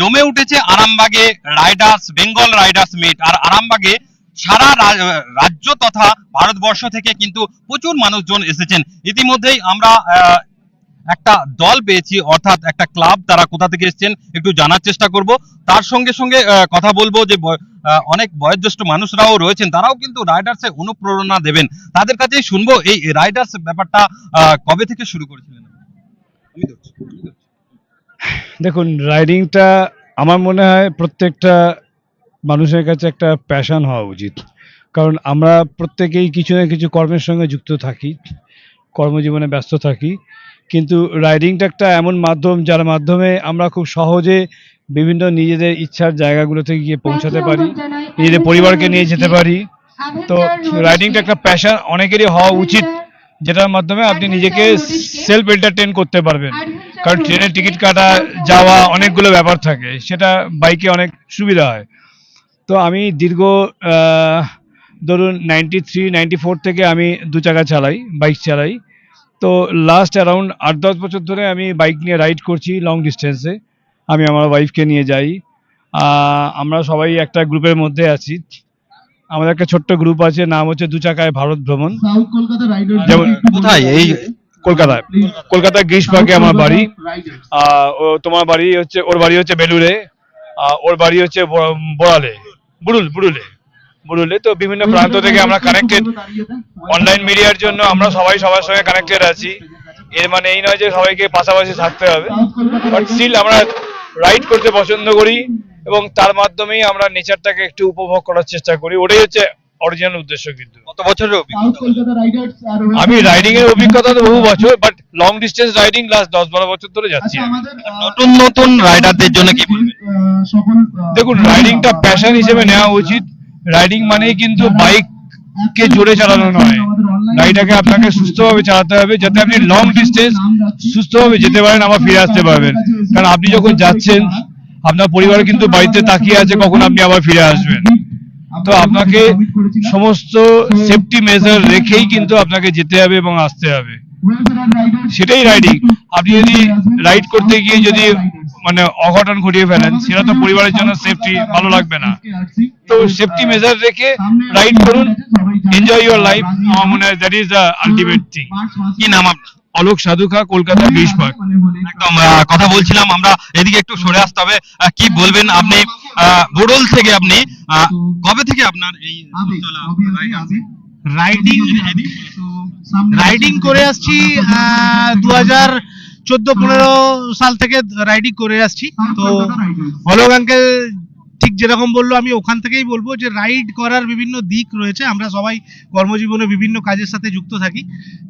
জমে উঠেছে আরামবাগে রাইডার্স, বেঙ্গল রাইডার্স মিট। আর আরামবাগে সারা রাজ্য তথা ভারতবর্ষ থেকে কিন্তু প্রচুর মানুষজন এসেছেন। ইতিমধ্যেই আমরা একটা দল পেয়েছি, অর্থাৎ একটা ক্লাব তারা কোথা থেকে এসেছেন একটু জানার চেষ্টা করব। তার সঙ্গে সঙ্গে কথা বলব যে অনেক বয়োজ্যেষ্ঠ মানুষরাও রয়েছেন, তারাও কিন্তু রাইডার্সে অনুপ্রেরণা দেবেন। তাদের কাছেই শুনব এই রাইডার্স ব্যাপারটা কবে থেকে শুরু করেছিলেন? আমি। দেখুন রাইডিংটা আমার মনে হয় প্রত্যেকটা মানুষের কাছে একটা প্যাশন হওয়া উচিত। কারণ আমরা প্রত্যেকেই কিছু না কিছু কর্মের সঙ্গে যুক্ত থাকি কর্মজীবনে ব্যস্ত থাকি। কিন্তু রাইডিংটা একটা এমন মাধ্যম যার মাধ্যমে আমরা খুব সহজে বিভিন্ন নিজেদের ইচ্ছার জায়গাগুলোতে গিয়ে পৌঁছাতে পারি নিজেদের পরিবারকে নিয়ে যেতে পারি। তো রাইডিংটা একটা প্যাশন অনেকেরই হওয়া উচিত যেটার মাধ্যমে আপনি নিজেকে সেলফ এন্টারটেন করতে পারবেন। কারণ ট্রেনের টিকিট কাটা যাওয়া অনেকগুলো ব্যাপার থাকে সেটা বাইকে অনেক সুবিধা হয়। তো আমি দীর্ঘ ধরুন নাইনটি থ্রি নাইনটি ফোর থেকে আমি দু চাকা চালাই বাইক চালাই। তো লাস্ট অ্যারাউন্ড আট দশ বছর ধরে আমি বাইক নিয়ে রাইড করছি লং ডিস্টেন্সে আমি আমার ওয়াইফকে নিয়ে যাই। আমরা সবাই একটা গ্রুপের মধ্যে আছি। আমাদের একটা ছোট্ট গ্রুপ আছে নাম হচ্ছে দু চাকায় ভারত ভ্রমণ। যেমন কোথায়? এই কলকাতায়। কলকাতায় গ্রিস পার্কে আমার বাড়ি। তোমার বাড়ি হচ্ছে ওর বাড়ি হচ্ছে বেলুড়ে ওর বাড়ি হচ্ছে বোড়ালে বুড়ুল বুড়ুলে বুড়ুলে। তো বিভিন্ন প্রান্ত থেকে আমরা কানেক্টেড অনলাইন মিডিয়ার জন্য আমরা সবাই সবার সঙ্গে কানেক্টেড আছি। এর মানে এই নয় যে সবাইকে পাশাপাশি থাকতে হবে। বাট স্টিল আমরা রাইড করতে পছন্দ করি এবং তার মাধ্যমেই আমরা নেচারটাকে একটু উপভোগ করার চেষ্টা করি। ওটাই হচ্ছে অরিজিনাল উদ্দেশ্য কিন্তু। কত বছরের অভিজ্ঞতা। আমি রাইডিং এর অভিজ্ঞতা তো বহু বছর but long distance riding last দশ বারো বছর ধরে যাচ্ছি। আচ্ছা নতুন নতুন রাইডারদের জন্য কি দেখুন রাইডিংটা প্যাশন হিসেবে নেওয়া উচিত। রাইডিং মানেই কিন্তু বাইক কে জোরে চালানো নয়। গাড়িটাকে আপনাকে সুস্থভাবে চালাতে হবে যাতে আপনি লং ডিস্টেন্স সুস্থভাবে যেতে পারেন আবার ফিরে আসতে পারবেন। কারণ আপনি যখন যাচ্ছেন আপনার পরিবার কিন্তু বাড়িতে তাকিয়ে আছে কখন আপনি আবার ফিরে আসবেন। তো আপনাকে সমস্ত সেফটি মেজার রেখেই কিন্তু আপনাকে যেতে হবে এবং আসতে হবে। সেটাই রাইডিং আপনি যদি রাইড করতে গিয়ে যদি মানে অঘটন ঘটিয়ে ফেলেন সেটা তো পরিবারের জন্য সেফটি ভালো লাগবে না। তো সেফটি মেজার রেখে রাইড করুন। এনজয় ইউর লাইফ আমার মনে হয় that is the ultimate thing কি নাম আপনার? অলোক সাধুখা কলকাতা ব্রিজ পার্ক একদম কথা বলছিলাম আমরা এদিকে একটু সরে আসতে হবে। কি বলবেন আপনি? বোড়ল থেকে আপনি কবে থেকে আপনার এই? রাইডিং রাইডিং করে আসছি দু হাজার চোদ্দ পনেরো সাল থেকে রাইডিং করে আসছি। তো অলোক আঙ্কেল ঠিক যেরকম বলল আমি ওখান থেকেই বলব যে রাইড করার বিভিন্ন দিক রয়েছে। আমরা সবাই কর্মজীবনে বিভিন্ন কাজের সাথে যুক্ত থাকি।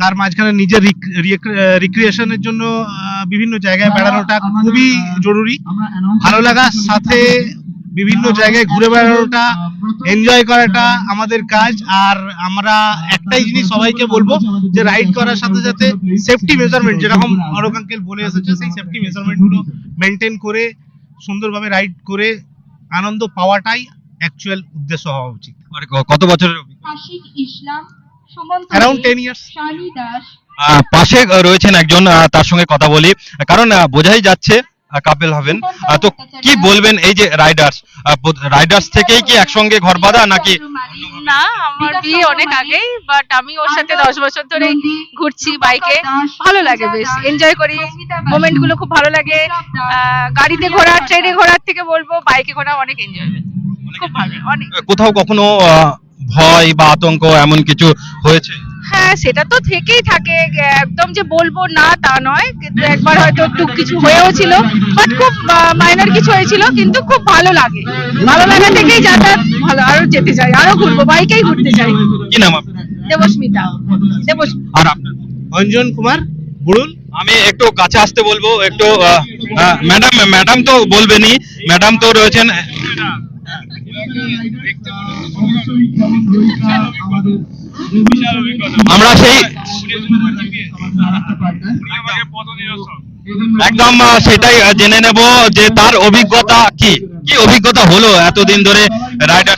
তার মাঝখানে নিজের রিক্রিয়েশনের জন্য বিভিন্ন জায়গায় বেড়ানোটা খুবই জরুরি। ভালো লাগার সাথে বিভিন্ন জায়গায় ঘুরে বেড়ানোটা এনজয় করাটা আমাদের কাজ। আর আমরা একটাই জিনিস সবাইকে বলব যে রাইড করার সাথে সাথে সেফটি মেজারমেন্ট যেরকম অরক আঙ্কেল বলে এসেছে সেই সেফটি মেজারমেন্টগুলো মেনটেন করে সুন্দরভাবে রাইড করে আনন্দ পাওয়াটাই অ্যাকচুয়াল উদ্দেশ্য হওয়া উচিত। কত বছরের আশিক ইসলাম সুমন Around 10 দাস। আহ, পাশে রয়েছেন একজন তার সঙ্গে কথা বলি। কারণ বোঝাই যাচ্ছে কাপেল হবেন। তো কি বলবেন এই যে রাইডার্স রাইডার্স থেকেই কি একসঙ্গে ঘর বাঁধা নাকি না আমার বিয়ে অনেক আগেই বাট আমি ওর সাথে দশ বছর ধরে ঘুরছি বাইকে ভালো লাগে বেশ এনজয় করি। মোমেন্টগুলো খুব ভালো লাগে। আহ, গাড়িতে ঘোরা ট্রেনে ঘোরার থেকে বলব বাইকে ঘোরা অনেক এনজয় খুব ভালো অনেক। কোথাও কখনো আহ, ভয় বা আতঙ্ক এমন কিছু হয়েছে? হ্যাঁ সেটা তো থেকেই থাকে। একদম যে বলব না তা নয়। কিন্তু একবার হয়তো একটু কিছু হয়েও ছিল। বাট খুব মাইনর কিছু হয়েছিল কিন্তু খুব ভালো লাগে। ভালো লাগা থেকেই যাতায়াত ভালো আরও যেতে চাই আরও ঘুরবো বাইকেই ঘুরতে চাই। কি নাম আপনার? দেবস্মিতা। দেবস আর আপনার? অঞ্জন কুমার বুড়ুল আমি একটু কাছে আসতে বলব একটু ম্যাডাম ম্যাডাম তো বলবেনই ম্যাডাম তো রয়েছেন আমরা সেই একদম সেটাই জেনে নেব যে তার অভিজ্ঞতা কি। কি অভিজ্ঞতা হলো এতদিন ধরে রাইডার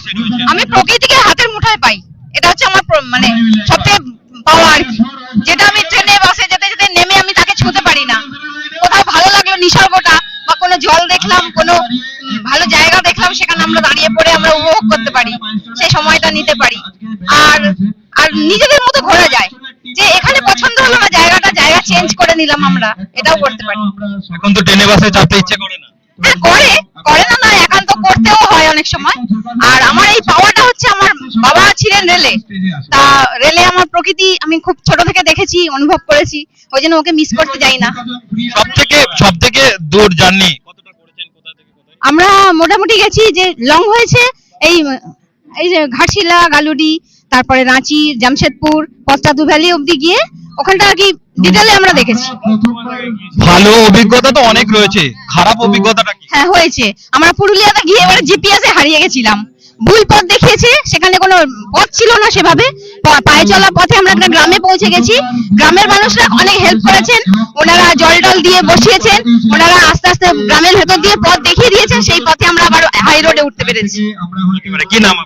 আমি প্রকৃতিকে হাতের মুঠোয় পাই। এটা হচ্ছে আমার মানে সবথেকে পাওয়া আর কি যেটা আমি ট্রেনে, বাসে যেতে যেতে নেমে আমি তাকে ছুঁতে পারি না। কোথাও ভালো লাগল নিসর্গটা বা কোনো জল দেখলাম, কোনো ভালো জায়গা দেখলাম, সেখানে আমরা দাঁড়িয়ে পড়ে আমরা উপভোগ করতে পারি। সেই সময়টা নিতে পারি। আর আর নিজেদের মতো ঘোরা যায়। যে এখানে পছন্দ হলো না জায়গাটা জায়গা চেঞ্জ করে নিলাম আমরা এটাও করতে পারি। এখন তো ট্রেনে বাসে চাপতে ইচ্ছে করে না। হ্যাঁ করে করে না না একান্ত করতেও হয় অনেক সময়। আর আমার এই পাওয়াটা হচ্ছে আমার বাবা ছিলেন রেলে। তা রেলে আমার প্রকৃতি আমি খুব ছোট থেকে দেখেছি অনুভব করেছি। ওই জন্য ওকে মিস করতে যাই না। সব থেকে সব থেকে দূর জার্নি আমরা মোটামুটি গেছি যে লং হয়েছে এই এই যে ঘাটশিলা গালুডি তারপরে রাঁচি জামশেদপুর পশ্চাদু ভ্যালি অব্দি গিয়ে ওখানটা আর কি ডিটেলে আমরা দেখেছি। ভালো অভিজ্ঞতা তো অনেক রয়েছে। খারাপ অভিজ্ঞতাটা কি? হ্যাঁ হয়েছে। আমরা পুরুলিয়াতে গিয়ে এবারে জিপিএস এ হারিয়ে গেছিলাম। ভুল পথ দেখিয়েছে সেখানে কোনো পথ ছিল না সেভাবে। পায়ে চলা পথে আমরা একটা গ্রামে পৌঁছে গেছি। গ্রামের মানুষরা অনেক হেল্প করেছেন। ওনারা জল টল দিয়ে বসিয়েছেন। ওনারা আস্তে আস্তে গ্রামের ভেতর দিয়ে পথ দেখিয়ে দিয়েছেন। সেই পথে আমরা আবার হাই রোডে উঠতে পেরেছি। কি নাম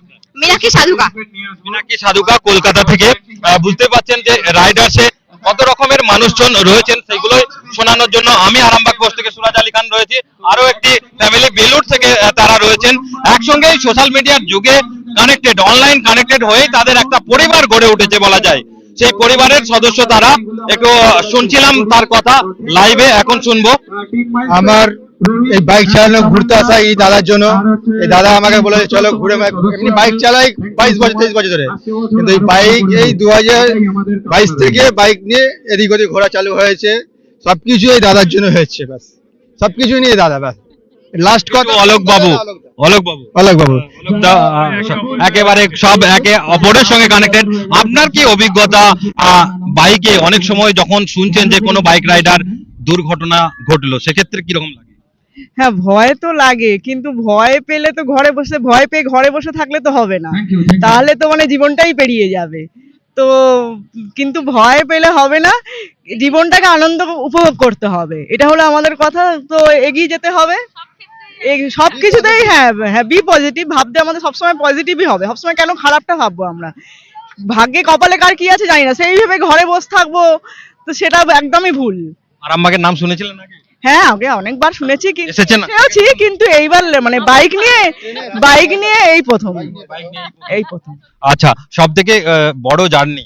মিনাক্ষী সাধুকা। মিনাক্ষী সাধুকা কলকাতা থেকে। বুঝতে পারছেন যে রাইডার্সে কত রকমের মানুষজন রয়েছেন সেগুলোই শোনানোর জন্য আমি আরামবাগ পোস্ট থেকে সুরাজ আলী খান রয়েছি। আরও একটি ফ্যামিলি বেলুর থেকে তারা রয়েছেন। একসঙ্গে সোশ্যাল মিডিয়ার যুগে কানেক্টেড অনলাইন কানেক্টেড হয়ে তাদের একটা পরিবার গড়ে উঠেছে বলা যায়। সেই পরিবারের সদস্য তারা। একটু শুনছিলাম তার কথা লাইভে এখন শুনব। আমার এই বাইক চালানো ঘুরতে আসা এই দাদার জন্য। এই দাদা আমাকে বলে চলো ঘুরে এমনি বাইক চালাই বাইশ বছর তেইশ বছর ধরে। কিন্তু এই বাইক এই দু বাইশ থেকে বাইক নিয়ে এদিক ওদিক ঘোরা চালু হয়েছে। সবকিছু এই দাদার জন্য হয়েছে ব্যাস। সবকিছু নিয়ে দাদা ব্যাস। লাস্ট কথা অলোক বাবু। অলোক বাবু। অলোক বাবু। একেবারে সব একে অপরের সঙ্গে কানেক্টেড আপনার কি অভিজ্ঞতা? বাইকে অনেক সময় যখন শুনছেন যে কোনো বাইক রাইডার দুর্ঘটনা ঘটলো সেক্ষেত্রে কীরকম লাগে? হ্যাঁ ভয় তো লাগে কিন্তু ভয় পেলে তো ঘরে বসে ভয় পেয়ে ঘরে বসে থাকলে তো হবে না। তাহলে তো মানে জীবনটাই পেরিয়ে যাবে। তো কিন্তু ভয় পেলে হবে না জীবনটাকে আনন্দ উপভোগ করতে হবে। এটা হলো আমাদের কথা তো এগিয়ে যেতে হবে। সব কিছুতেই হ্যাঁ হ্যাঁ বি পজিটিভ ভাবতে আমাদের সবসময় পজিটিভই হবে। সবসময় কেন খারাপটা ভাববো আমরা? ভাগ্যে কপালে কার কি আছে জানি না সেই ভেবে ঘরে বসে থাকব তো সেটা একদমই ভুল। আরামবাগের নাম শুনেছিলেন নাকি? হ্যাঁ আগে অনেকবার শুনেছি কি? শুনেছি কিন্তু এইবার মানে বাইক নিয়ে বাইক নিয়ে এই প্রথম। এই প্রথম। আচ্ছা সব থেকে বড় জার্নি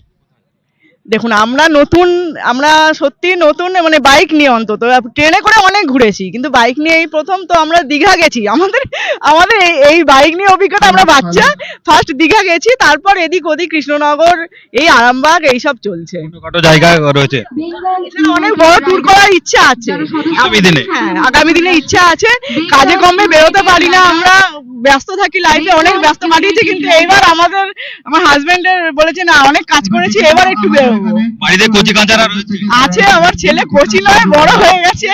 দেখুন আমরা নতুন আমরা সত্যি নতুন মানে বাইক নিয়ে অন্তত ট্রেনে করে অনেক ঘুরেছি কিন্তু বাইক নিয়ে এই প্রথম তো আমরা দীঘা গেছি। আমাদের আমাদের এই- এই বাইক নিয়ে অভিজ্ঞতা আমরা বাচ্চা ফার্স্ট দীঘা গেছি তারপর এদিক ওদিক কৃষ্ণনগর এই আরামবাগ এইসব চলছে। জায়গা রয়েছে। অনেক বড় ট্যুর করার ইচ্ছা আছে। আগামী দিনে। হ্যাঁ আগামী দিনে ইচ্ছা আছে। কাজে কমে বেরোতে পারি না আমরা ব্যস্ত থাকি লাইফে অনেক ব্যস্ত কাটিয়েছি কিন্তু এবার আমাদের আমার হাজবেন্ডের বলেছে না অনেক কাজ করেছি এবার একটু বেরোবো বাড়িতে কচি কাঁচারা রয়েছে। আছে আমার ছেলে কোচি নয় বড় হয়ে গেছে।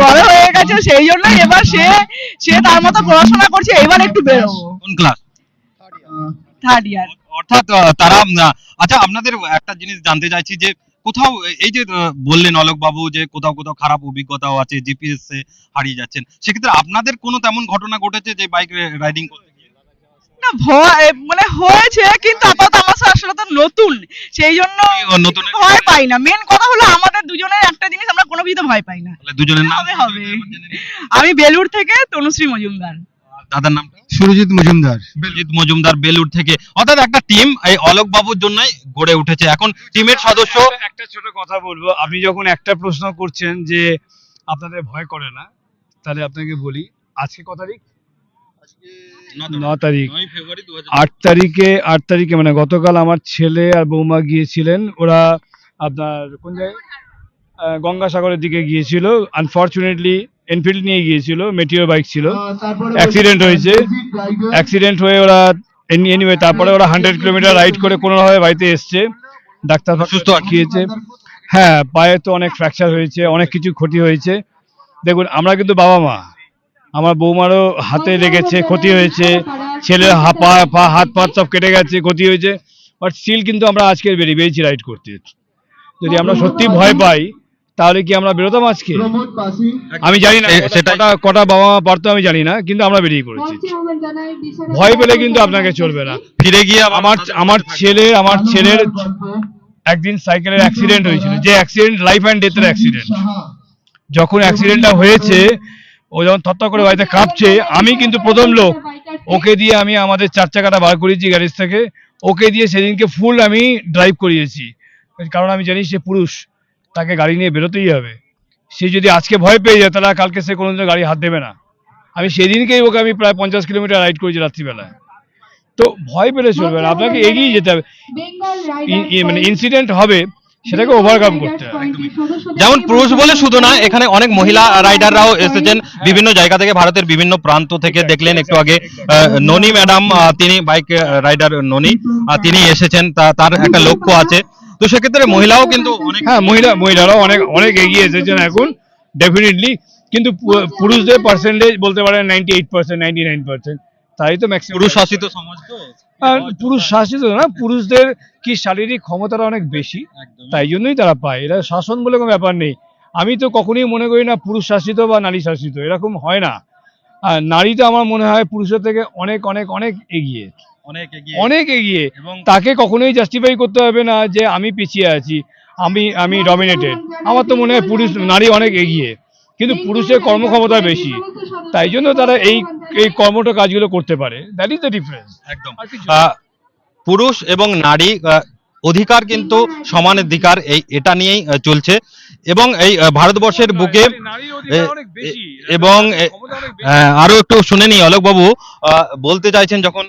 বড় হয়ে গেছে সেই জন্য এবার সে সে তার মতো পড়াশোনা করছে এবার একটু বেরোবো। কোন ক্লাস থার্ড ইয়ার অর্থাৎ তারা আচ্ছা আপনাদের একটা জিনিস জানতে চাইছি যে কোথাও এই যে বললেন অলোক বাবু যে কোথাও কোথাও খারাপ অভিজ্ঞতাও আছে জিপিএস এ হারিয়ে যাচ্ছেন। সেক্ষেত্রে আপনাদের কোনো তেমন ঘটনা ঘটেছে যে বাইক রাইডিং করতে না ভয় মানে হয়েছে কিন্তু আপাতত আমার আসলে তো নতুন। সেই জন্য নতুন ভয় পাই না। মেন কথা হলো আমাদের দুজনের একটা জিনিস আমরা কোনো কিছুতে ভয় পাই না। দুজনের নাম হবে হবে। আমি বেলুর থেকে তনুশ্রী মজুমদার। দাদার নামটা সুরজিৎ মজুমদার। বেলজিৎ মজুমদার বেলুর থেকে। অর্থাৎ একটা টিম এই অলোক বাবুর জন্যই গড়ে উঠেছে। এখন টিমের সদস্য একটা ছোট কথা বলব। আপনি যখন একটা প্রশ্ন করছেন যে আপনাদের ভয় করে না তাহলে আপনাকে বলি আজকে কত তারিখ ন তারিখ। আট তারিখে আট তারিখে মানে গতকাল আমার ছেলে আর বৌমা গিয়েছিলেন। ওরা আপনার কোন জায়গায়? আহ, গঙ্গাসাগরের দিকে গিয়েছিল। আনফর্চুনেটলি এনফিল্ড নিয়ে গিয়েছিল। মেটিও বাইক ছিল। অ্যাক্সিডেন্ট হয়েছে। অ্যাক্সিডেন্ট হয়ে ওরা এনিওয়ে তারপরে ওরা হান্ড্রেড কিলোমিটার রাইড করে কোনোভাবে বাড়িতে এসছে। ডাক্তার সুস্থ আঁকিয়েছে হ্যাঁ পায়ে তো অনেক ফ্র্যাকচার হয়েছে অনেক কিছু ক্ষতি হয়েছে। দেখুন আমরা কিন্তু বাবা মা। আমার বৌমারও হাতে লেগেছে ক্ষতি হয়েছে ছেলের হা পা পা হাত পা সব কেটে গেছে ক্ষতি হয়েছে। বাট স্টিল কিন্তু আমরা আজকে বেরিয়ে বেরিয়েছি রাইড করতে। যদি আমরা সত্যি ভয় পাই তাহলে কি আমরা বেরোতাম আজকে? আমি জানি না। কটা কটা বাবা মা পারতো আমি জানি না কিন্তু আমরা বেরিয়ে পড়েছি। ভয় পেলে কিন্তু আপনাকে চলবে না। ফিরে গিয়ে আমার আমার ছেলে আমার ছেলের একদিন সাইকেলের অ্যাক্সিডেন্ট হয়েছিল যে অ্যাক্সিডেন্ট লাইফ অ্যান্ড ডেথের অ্যাক্সিডেন্ট যখন অ্যাক্সিডেন্টটা হয়েছে ও যখন থরথর করে বাড়িতে কাঁপছে আমি কিন্তু প্রথম লোক। ওকে দিয়ে আমি আমাদের চার চাকাটা বার করিয়েছি গ্যারেজ থেকে। ওকে দিয়ে সেদিনকে ফুল আমি ড্রাইভ করিয়েছি। কারণ আমি জানি সে পুরুষ তাকে গাড়ি নিয়ে বেরোতেই হবে। সে যদি আজকে ভয় পেয়ে যায় তাহলে কালকে সে কোনোদিন গাড়ি হাত দেবে না। আমি সেদিনকেই ওকে আমি প্রায় পঞ্চাশ কিলোমিটার রাইড করেছি রাত্রিবেলায়। তো ভয় পেলে চলবে না আপনাকে এগিয়ে যেতে হবে। মানে ইনসিডেন্ট হবে সেটাকে ওভারকাম করতে হবে যেমন পুরুষ বলে শুধু না এখানে অনেক মহিলা রাইডাররাও এসেছেন। বিভিন্ন জায়গা থেকে ভারতের বিভিন্ন প্রান্ত থেকে দেখলেন একটু আগে আহ, ননী ম্যাডাম তিনি বাইক রাইডার ননী তিনি এসেছেন তা- তার একটা লক্ষ্য আছে। তো সেক্ষেত্রে মহিলাও কিন্তু অনেক হ্যাঁ মহিলা মহিলারাও অনেক অনেক এগিয়ে এসেছেন এখন ডেফিনেটলি কিন্তু পুরুষদের পার্সেন্টেজ বলতে পারেন ninety eight percent ninety nine percent তাই তো ম্যাক্সিমাম পুরুষ শাসিত সমাজ তো? পুরুষ শাসিত না পুরুষদের কি শারীরিক ক্ষমতাটা অনেক বেশি? তাই জন্যই তারা পায়। এরা শাসন বলে কোনো ব্যাপার নেই। আমি তো কখনোই মনে করি না পুরুষ শাসিত বা নারী শাসিত এরকম হয় না। আর নারী তো আমার মনে হয় পুরুষের থেকে অনেক অনেক অনেক এগিয়ে। অনেক এগিয়ে। অনেক এগিয়ে। এবং তাকে কখনোই জাস্টিফাই করতে হবে না যে আমি পিছিয়ে আছি আমি আমি ডমিনেটেড আমার তো মনে হয় পুরুষ নারী অনেক এগিয়ে। কিন্তু পুরুষের কর্মক্ষমতা বেশি। তাই জন্য তারা এই এই কর্মটা কাজগুলো করতে পারে। দ্যাট ইজ দ্য ডিফারেন্স একদম। পুরুষ এবং নারী আহ, অধিকার কিন্তু সমান অধিকার এই এটা নিয়েই চলছে। এবং এই ভারতবর্ষের বুকে এবং আহ, আরও একটু শুনে নি অলোক বাবু বলতে চাইছেন যখন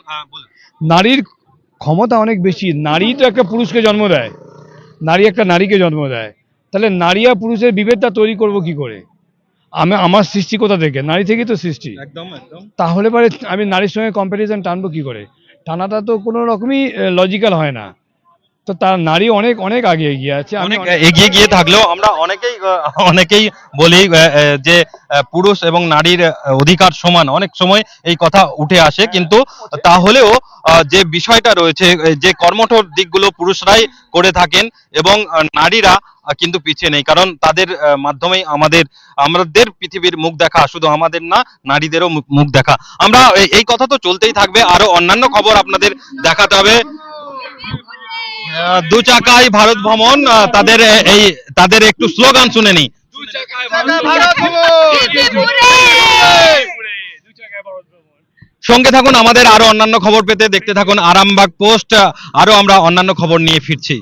নারীর ক্ষমতা অনেক বেশি। নারী তো একটা পুরুষকে জন্ম দেয়। নারী একটা নারীকে জন্ম দেয়। তাহলে নারী আর পুরুষের বিভেদটা তৈরি করব কি করে? আমি আমার সৃষ্টি কোথা থেকে? নারী থেকেই তো সৃষ্টি। তাহলে পরে আমি নারীর সঙ্গে কম্প্যারিজন টানবো কি করে? টানাটা তো কোনো রকমই লজিক্যাল হয় না। তো তার নারী অনেক অনেক আগে এগিয়ে আছে অনেক এগিয়ে গিয়ে থাকলেও আমরা অনেকেই অনেকেই বলি যে পুরুষ এবং নারীর অধিকার সমান। অনেক সময় এই কথা উঠে আসে কিন্তু তাহলেও আহ, যে বিষয়টা রয়েছে যে কর্মঠোর দিকগুলো পুরুষরাই করে থাকেন এবং নারীরা কিন্তু পিছিয়ে নেই। কারণ তাদের মাধ্যমেই আমাদের আমাদের পৃথিবীর মুখ দেখা শুধু আমাদের না নারীদেরও মুখ- দেখা। আমরা এই কথা তো চলতেই থাকবে আরও অন্যান্য খবর আপনাদের দেখাতে হবে। দু চাকায় ভারত ভ্রমণ তাদের এই তাদের একটু স্লোগান শুনে নি সঙ্গে থাকুন আমাদের আরও অন্যান্য খবর পেতে দেখতে থাকুন আরামবাগ পোস্ট। আরও আমরা অন্যান্য খবর নিয়ে ফিরছি।